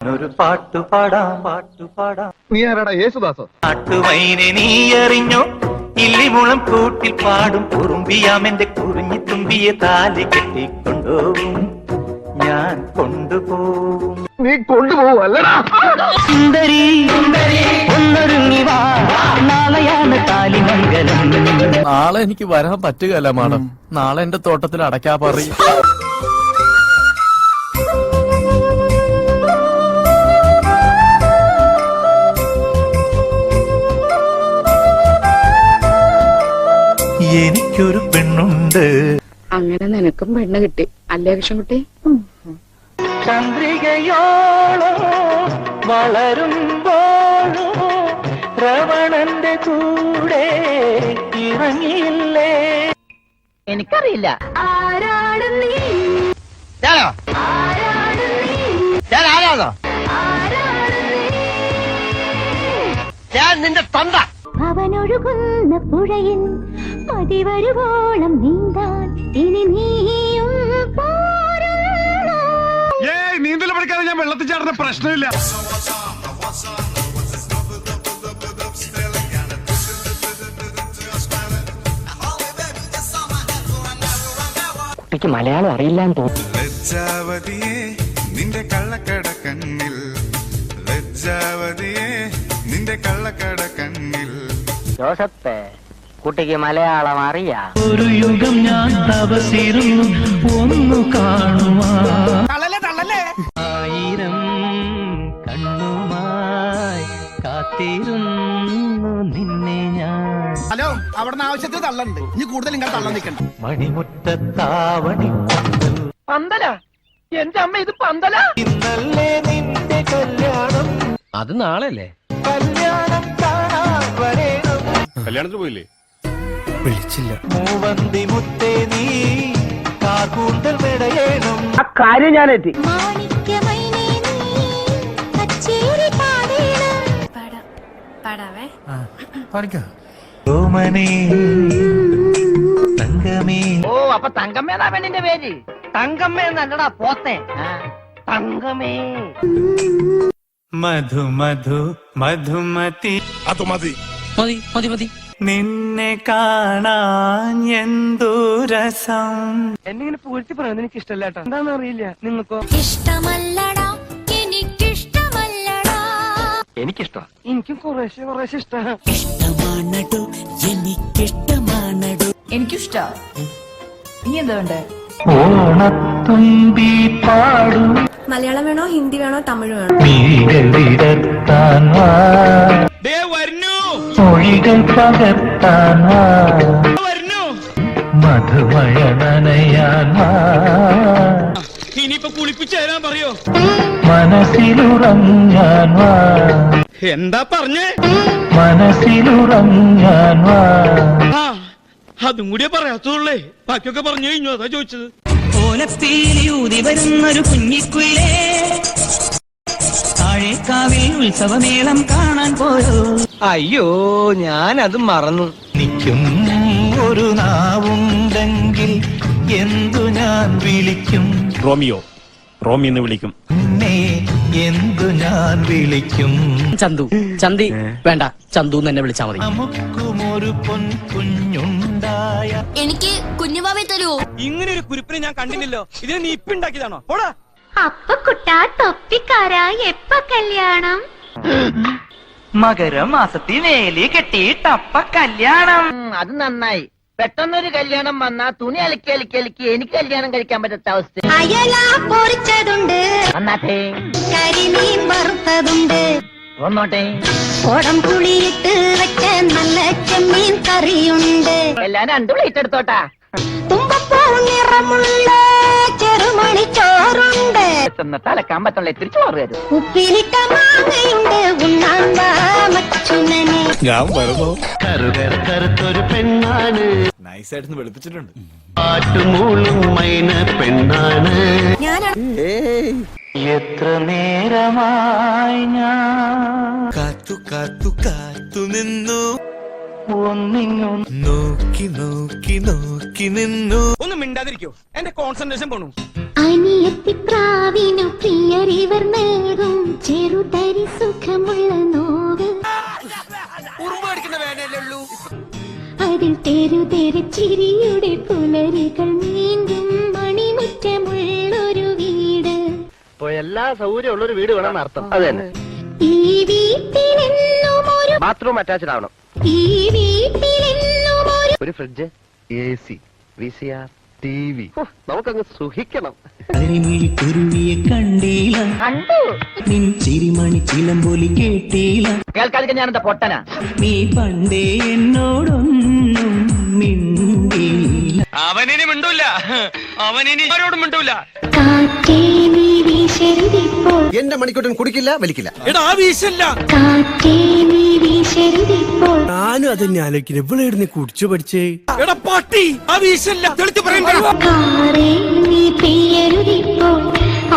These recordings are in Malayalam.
ഒരു പാട്ടു പാടാം പാട്ടു പാടാം. നീ ആരാടാ? യേശുദാസോ? പാട്ടുവൈനെ നീ അറിഞ്ഞോ? ഇല്ലിമുളം കൂട്ടിൽ പാടും. കുറുമ്പിയാമെന്റെ കുറിഞ്ഞി തുമ്പിയെ താലി കെട്ടിക്കൊണ്ടോവും ഞാൻ കൊണ്ടുപോകും. നീ കൊണ്ടുപോകും അല്ലടാ സുന്ദരി ഒന്നൊരുങ്ങി വാ. നാളെയാണ് താലിമംഗലം നാളെ എനിക്ക് വരാൻ പറ്റുകയല്ല മാഡം. നാളെ എന്റെ തോട്ടത്തിൽ അടയ്ക്കാ പറയും. എനിക്കൊരു പെണ്ണുണ്ട്. അങ്ങനെ നിനക്കും പെണ്ണ് കിട്ടി. അല്ലേ കൃഷ്ണൻകുട്ടി? ചന്ദ്രികയോളോ വളരുമ്പോഴോ രവണന്റെ കൂടെ ഇറങ്ങിയില്ലേ? എനിക്കറിയില്ല. ആരാണ് നീ? ഞാനോ? ഞാൻ ആരാണോ ഞാൻ നിന്റെ തൊണ്ട അവനൊഴുകുന്ന പുഴയിൽ പതിവരുവോളം നീന്താൻ ഇനി നീയും നീന്തൽ പഠിക്കാതെ ഞാൻ വെള്ളത്തിൽ ചാടുന്ന പ്രശ്നമില്ല. കുട്ടിക്ക് മലയാളം അറിയില്ലാന്ന് തോന്നുന്നു. ലജ്ജാവതിയെ നിന്റെ കള്ളക്കട കണ്ണിൽ. ലജ്ജാവതിയെ നിന്റെ കള്ളക്കട കണ്ണിൽ. ജോസഫ് കുട്ടിക്ക് മലയാളം അറിയാ. ഒരു യുഗം ഞാൻ തപസിരുന്നു ഒന്നു ആയിരം കണ്ണുമായി കാത്തിരുന്നു നിന്നെ ഞാൻ. ഹലോ അവിടുന്ന് ആവശ്യത്തിൽ തള്ളുണ്ട് ഇനി കൂടുതൽ നിങ്ങൾ തള്ളാൻ നിൽക്കണ്ട. മണിമുറ്റത്താവണി പന്തല? എന്റെ അമ്മ ഇത് പന്തല? ഇന്നല്ലേ നിന്റെ കല്യാണം. അത് നാളല്ലേ? കല്യാണം കല്യാണത്തിന് പോയില്ലേ? വിളിച്ചില്ല. മൂവന്തി മുത്തേ നീ കാർകൂന്തൽ വിടയേണം. ആ കാര്യം ഞാൻ എത്തി മാണിക്യമൈനേ നീ കച്ചേരി പാടേണം. പാടാവേ. ഓമനേ തങ്കമേ. ഓ അപ്പൊ തങ്കമ്മേന്നാ പെണ്ണിന്റെ പേര്? തങ്കമ്മേ എന്നല്ലടാ പോത്തെ. ആ, തങ്കമേ. മധു മധു മധുമതി. അത് മതി. മതി മതി മതി. നിന്നെ കാണാൻ എന്തു രസം? എന്നിങ്ങനെ പൂഴ്ത്തി പറയുന്നത് എനിക്ക് ഇഷ്ടമല്ല കേട്ടോ. എന്താണെന്ന് അറിയില്ല. നിങ്ങൾക്കോ? ഇഷ്ടമല്ലടാ എനിക്കിഷ്ടമല്ലടാ. എനിക്കിഷ്ടം എനിക്കും കുറേശ്ശെ കുറേശ്ശെ ഇഷ്ടമാണ് എനിക്കിഷ്ടാ. ഇനി എന്താ വേണ്ടേ? ഓണത്തുമ്പി പാടും. മലയാളം വേണോ ഹിന്ദി വേണോ തമിഴ് വേണോ? മൊഴികൾ പകർത്താൻ വാ മധുമഴ ഇനിയിപ്പോ കുളിപ്പിച്ചു തരാൻ പറയോ? മനസ്സിലുറങ്ങാൻ വാ എന്താ പറഞ്ഞേ? മനസ്സിലുറങ്ങാൻ വാ ആ അതും കൂടിയേ പറയാത്തുള്ളേ. ബാക്കിയൊക്കെ പറഞ്ഞു കഴിഞ്ഞു അതാ ചോദിച്ചത്. ഓലപ്പീലിയൂതി വരുന്നൊരു കുഞ്ഞിക്കുയിലേ. ഉത്സവമേളം കാണാൻ പോയോ അയ്യോ ഞാൻ അത് മറന്നു. നിൽക്കും ഒരു നാവുണ്ടെങ്കിൽ എന്തു ഞാൻ വിളിക്കും? റോമിയോ റോമി എന്ന് വിളിക്കും. നിന്നെ എന്തു ഞാൻ വിളിക്കും? ചന്തു ചന്തി വേണ്ട ചന്തു തന്നെ എന്നെ വിളിച്ചാ മതി. നമുക്കുമൊരു പൊൻ കുഞ്ഞുണ്ടായ എനിക്ക് കുഞ്ഞുമാവേ തരൂ. ഇങ്ങനെ ഒരു കുരിപ്പിനെ ഞാൻ കണ്ടില്ലല്ലോ. ഇതിനെ നീ ഇപ്പിണ്ടാക്കിയതാണോ? പോടാ. അപ്പ കുട്ടാ തൊപ്പിക്കാരാ എപ്പ കല്യാണം? മകരമാസത്തിൽ വേലി കെട്ടിയിട്ടപ്പ കല്യാണം. അത് നന്നായി. പെട്ടെന്നൊരു കല്യാണം വന്നാ തുണി അലക്കി അലക്കി അലക്കി എനിക്ക് കല്യാണം കഴിക്കാൻ പറ്റാത്ത അവസ്ഥ. അയല പൊറിച്ചതുണ്ട്. വന്നാട്ടെ. കരിമീൻ വറുത്തതുണ്ട്. വന്നോട്ടെ. ഓടം പുളിയിട്ട് വെച്ച നല്ല ചെമ്മീൻ കറിയുണ്ട്. എല്ലാം രണ്ടു പ്ലേറ്റ് എടുത്തോട്ടാ. തുമ്പപ്പൂ നിറമുള്ള ചെറുമണി ചോറുണ്ട് എന്നിട്ട് അലക്കാൻ പറ്റുള്ള ഇത്തിരി ചോറ് തരും. ഉപ്പിലിട്ട മാങ്ങയുണ്ട്. ഉണ്ണാൻ വാ മച്ചുനനെ. ഞാൻ വരുന്നു. കറുകര കറുത്തൊരു പെണ്ണാണ്. നൈസായിട്ട് വെളുപ്പിച്ചിട്ടുണ്ട്. പാട്ടുമൂളും മൈന പെണ്ണാണ്. എത്ര നേരമായി ഞാൻ കാത്തു കാത്തു കാത്തു നിന്നു. നോക്കി നോക്കി നോക്കി നിന്നു. ഒന്ന് മിണ്ടാതിരിക്കോ. എന്റെ കോൺസെൻട്രേഷൻ പോണു. അനിയത്തിപ്രാവിനു പ്രിയരിവർ നൽകും. ചെറുതരി സുഖമുള്ള നോവ്. അതിൽ തെരുതെരു ചിരിയുടെ പുലരികൾ നീന്തും. മണിമുറ്റമുള്ളൊരു വീട്. ഇപ്പൊ എല്ലാ സൗകര്യം ഉള്ളൊരു വീട് വേണം അർത്ഥം അതെ ഈ വീട്ടിലെന്നും ഒരു ബാത്റൂം അറ്റാച്ച്ഡ് ആവണം. ഈ വീട്ടിലെന്നും ഒരു ഒരു fridge A C V C R T V നമുക്കങ്ങ് സുഖിക്കണം. കരിമിഴി കുരുവിയെ കണ്ടീല. നിൻ ചിരിമണി ചിലമ്പൊലി കേട്ടീല. കേൾക്കാതിരിക്കാൻ ഞാൻ എന്താ പൊട്ടനാ? നീ പണ്ടേ എന്നോടൊന്നും മിണ്ടീല. അവനിനി മിണ്ടൂല. അവനിനി ആരോടും മിണ്ടൂല. കാറ്റേ നീ വീശരുതിപ്പോൾ എന്റെ മണിക്കൂട്ടൻ കുടിക്കില്ല വലിക്കില്ല. എടാ വീശല്ല. കാറ്റേ നീ വീശരുതിപ്പോൾ ഞാനും അതന്നെ ആലോചിക്കുന്നത് ഇവിടെ ഇരുന്ന് കുടിച്ചു പഠിച്ചേ. എടാ പട്ടി ആ വീശല്ല. തെളിച്ച് പറയണ്ട കാറേ നീ പെയ്യരുതിപ്പോൾ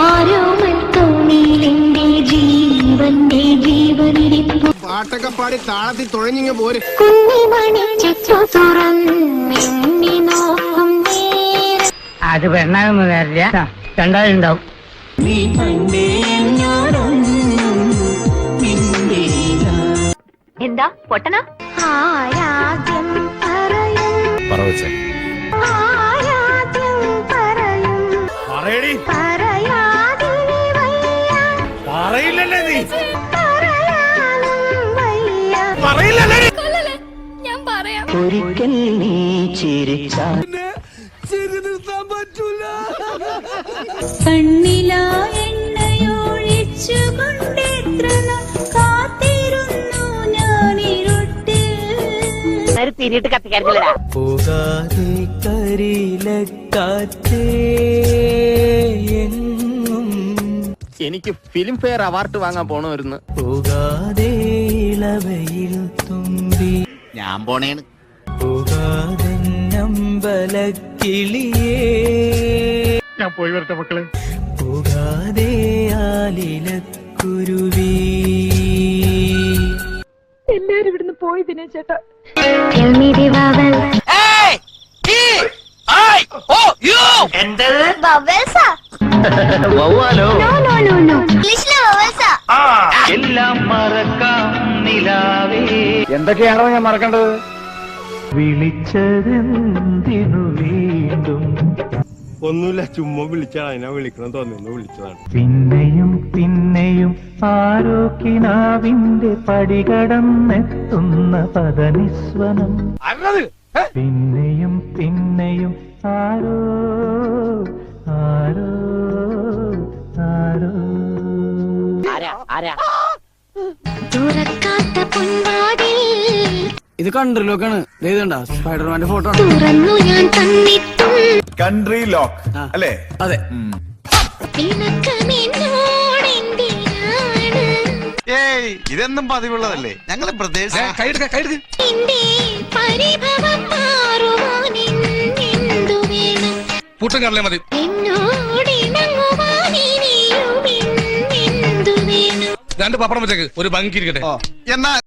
ആരോമൽ തോണിയിലെന്റെ ജീവന്റെ ജീവനിരിപ്പു പാട്ടൊക്കെ പാടി താളത്തിൽ തുഴഞ്ഞിങ്ങ പോര്. കുഞ്ഞിമണി ചച്ചു തുറന്നെണ്ണി നോക്കും നേരം അത് പെണ്ണാകുന്ന രണ്ടായിരം ഉണ്ടാവും നീ പണ്ടേ എന്താ? പൊട്ടന? ആരാദ്യം പറയും. ആരാദ്യം പറയും. പറയടി. പറയാതിനി വയ്യ. പറയില്ലല്ലേ നീ. പറയില്ലല്ലേ ഞാൻ പറയാം. ഒരിക്കൽ നീ ചിരിച്ചാൽ കണ്ണിലാ തിരിയിട്ട് കത്തിക്കാറില്ലടാ. പോകാതെ എങ്ങും. എനിക്ക് ഫിലിം ഫെയർ അവാർഡ് വാങ്ങാൻ പോണമായിരുന്നു പോകാതെ ഇളവയിൽ തുമ്പി. ഞാൻ പോണേണ്. പോകാതെ നമ്പലക്കിളിയേ ഞാൻ പോയി വരട്ടെ മക്കളെ. പോകാതെ ആലിലക്കുരുവി. No, ഇവിടുന്ന് പോയി ആ? എല്ലാം മറക്കാം നിലാവേ. എന്തൊക്കെയാണോ ഞാൻ മറക്കേണ്ടത്? വിളിച്ചതെന്തിനു വീണ്ടും? ഒന്നുമില്ല ചുമ്മാ വിളിച്ചാണ് അതിനാ വിളിക്കണം തോന്നുന്നു വിളിച്ചതാണ്. പിന്നെയും പിന്നെയും ആരോക്കിനാവിന്റെ പടികടന്നെത്തുന്ന പദനിസ്വനം. പിന്നെയും പിന്നെയും ആരോ ആരോ ആരോ. തുറക്കാത്ത പൊൻവാതിൽ. ഇത് കൺട്രിലൊക്കെയാണ് എഴുതണ്ട സ്പൈഡർമാന്റെ ഫോട്ടോ തുറന്നു ഞാൻ കൺട്രി ലോക്ക്. അല്ലേ? അതെ. പിണക്കമെന്നോടെന്തിനാണ് ഏയ് ഇതെന്നും പതിവുള്ളതല്ലേ? ഞങ്ങൾ പ്രദേശ പൂട്ടം മതി. വേണം? രണ്ട് പപ്പടം വെച്ചേക്ക്. ഒരു ഭംഗി ഇരിക്കട്ടെ. എന്നാ